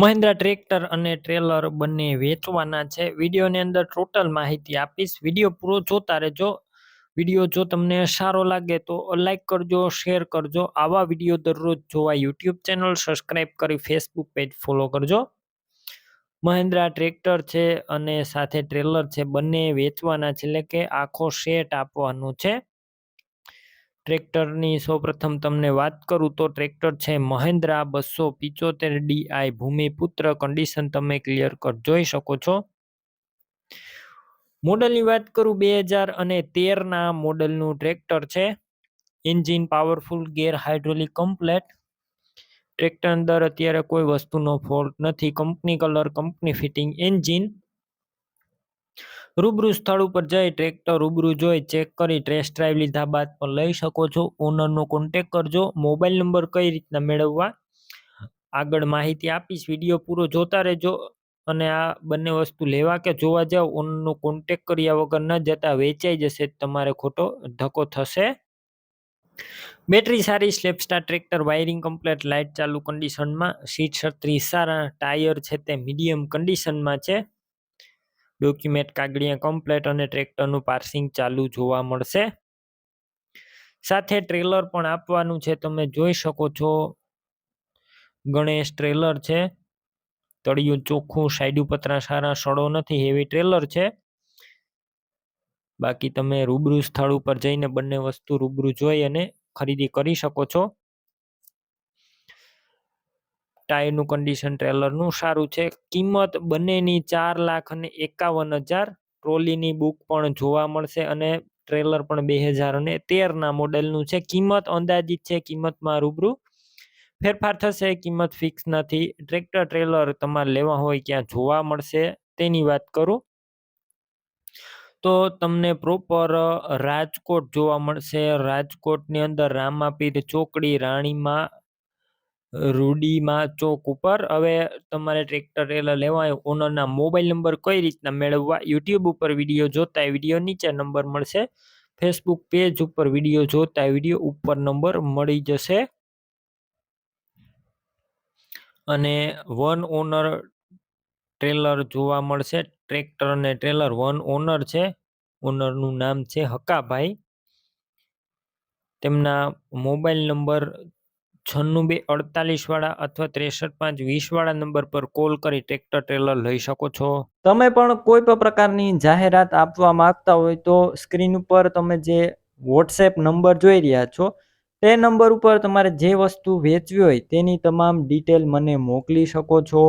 Mahindra tractor અને trailer બંને વેચવાના છે. વિડીયોની અંદર ટોટલ માહિતી આપીશ. વીડિયો પૂરો જોતા રહેજો. વીડિયો જો તમને સારો લાગે તો લાઈક કરજો શેર કરજો. આવા વીડિયો દરરોજ જોવા યુટ્યુબ ચેનલ સબસ્ક્રાઈબ કરી ફેસબુક પેજ ફોલો કરજો. મહિન્દ્રા ટ્રેક્ટર છે અને સાથે ટ્રેલર છે. બંને વેચવાના છે. એટલે કે આખો સેટ આપવાનું છે. ટ્રેક્ટરની સૌપ્રથમ તમને વાત કરું તો ટ્રેક્ટર છે મહેન્દ્રા બસો પિચોતેર ડીઆઈ ભૂમિપુત્ર. કન્ડિશન તમે ક્લિયર કટ જોઈ શકો છો. મોડલની વાત કરું બે હજાર અને તેરના મોડલનું ટ્રેક્ટર છે. Engine powerful gear hydraulic complete tractor અંદર અત્યારે કોઈ વસ્તુનો ફોલ્ટ નથી. Company colour company fitting engine. રૂબરૂ સ્થળ ઉપર જઈ ટ્રેક્ટર રૂબરૂ જોઈ ચેક કરી ટેસ્ટ ડ્રાઈવ લીધા બાદ પણ લઈ શકો છો. ઓનરનો કોન્ટેક કરજો. મોબાઈલ નંબર કઈ રીતના મેળવવા? આગળ માહિતી આપીશ. વીડિયો પૂરો જોતા રહેજો અને આ બંને વસ્તુ લેવા કે જોવા જાવ ઓનરનો કોન્ટેક કર્યા વગર ન જતા વેચાઈ જશે. તમારે ખોટો ધક્કો થશે. બેટરી સારી સ્લેપસ્ટાર ટ્રેક્ટર વાયરિંગ કમ્પ્લેટ લાઇટ ચાલુ કન્ડિશનમાં સીટ છત્રી સારા ટાયર છે તે મીડિયમ કન્ડિશનમાં છે. ડોક્યુમેન્ટ કાગળિયા કમ્પ્લેટ અને ટ્રેક્ટરનું પાર્સિંગ ચાલુ જોવા મળશે. સાથે ટ્રેલર પણ આપવાનું છે, તમે જોઈ શકો છો. ગણેશ ટ્રેલર છે. તળિયું ચોખ્ખું સાઈડુ પતરા સારા સડો નથી એવી ટ્રેલર છે. બાકી તમે રૂબરૂ સ્થળ ઉપર જઈને બંને વસ્તુ રૂબરૂ જોઈ અને ખરીદી કરી શકો છો. ટાયરનું કન્ડિશન ટ્રેલરનું સારું છે. કિંમત બંનેની ચાર લાખ અને એકાવન હજાર. ટ્રોલીની બુક પણ જોવા મળશે અને ટ્રેલર પણ બે હજાર અને તેરના મોડેલનું છે. કિંમત અંદાજિત છે, કિંમતમાં રૂબરૂ ફેરફાર થશે, કિંમત ફિક્સ નથી. ટ્રેક્ટર ટ્રેલર તમારે લેવા હોય ક્યાં જોવા મળશે. તેની વાત કરું તો તમને પ્રોપર રાજકોટ જોવા મળશે. રાજકોટની અંદર રામાપીર ચોકડી રાણીમાં રૂડીમાં ચોક ઉપર. હવે તમારે ટ્રેક્ટર ટ્રેલર લેવા હોય ઓનરના મોબાઈલ નંબર કઈ રીતના મેળવવા યુટ્યુબ ઉપર વીડિયો જોતા વીડિયો નીચે નંબર મળશે. ફેસબુક પેજ ઉપર વીડિયો જોતા વીડિયો ઉપર નંબર મળી જશે. અને વન ઓનર ટ્રેલર જોવા મળશે. ટ્રેક્ટર અને ટ્રેલર વન ઓનર છે. ઓનરનું નામ છે હકાભાઈ. તેમના મોબાઈલ નંબર છન્નું બે અડતાલીસવાળા અથવા ત્રેસઠ પાંચ વીસવાળા નંબર પર કોલ કરી ટ્રેક્ટર ટ્રેલર લઈ શકો છો. તમે પણ કોઈ પણ પ્રકારની જાહેરાત આપવા માંગતા હોય તો સ્ક્રીન ઉપર તમે જે વોટ્સએપ નંબર જોઈ રહ્યા છો, તે નંબર ઉપર તમારે જે વસ્તુ વેચવી હોય તેની તમામ ડિટેલ મને મોકલી શકો છો.